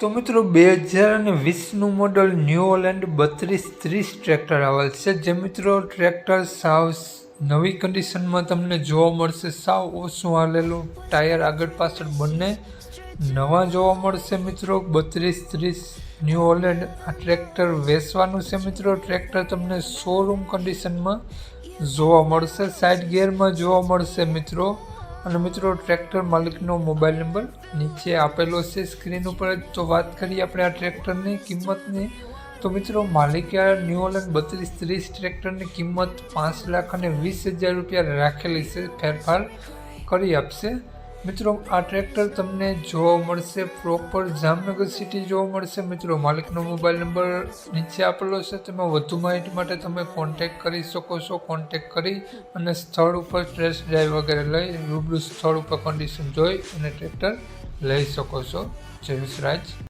તો મિત્રો બે હજાર અને વીસનું મોડલ ન્યૂ ઓલેન્ડ બત્રીસ ત્રીસ ટ્રેક્ટર આવેલ છે, જે મિત્રો ટ્રેક્ટર સાવ નવી કન્ડિશનમાં તમને જોવા મળશે. સાવ ઓછું હાલેલું ટાયર આગળ પાછળ બંને નવા જોવા મળશે મિત્રો. બત્રીસ ત્રીસ ન્યૂ ઓલેન્ડ આ ટ્રેક્ટર વેચવાનું છે મિત્રો. ટ્રેક્ટર તમને શોરૂમ કન્ડિશનમાં જોવા મળશે. સાઇડ ગેરમાં જોવા મળશે મિત્રો. અને મિત્રો, ટ્રેક્ટર માલિકનો મોબાઈલ નંબર નીચે આપેલો છે સ્ક્રીન ઉપર. જ તો વાત કરીએ આપણે આ ટ્રેક્ટરની કિંમતની. તો મિત્રો, માલિકે આ ન્યૂ ઓલેન્ડ બત્રીસ ત્રીસ ટ્રેક્ટરની કિંમત પાંચ લાખ અને વીસ હજાર રૂપિયા રાખેલી છે. ફેરફાર કરી આપશે. મિત્રો, આ ટ્રેક્ટર તમને જોવા મળશે પ્રોપર જામનગર સિટી જોવા મળશે. મિત્રો, માલિકનો મોબાઈલ નંબર નીચે આપેલો છે. તેમાં વધુ માહિતી માટે તમે કોન્ટેક કરી શકો છો. કોન્ટેક કરી અને સ્થળ ઉપર ટેસ્ટ ડ્રાઈવ વગેરે લઈ રૂબરૂ સ્થળ ઉપર કન્ડિશન જોઈ અને ટ્રેક્ટર લઈ શકો છો. જય વિસરાજ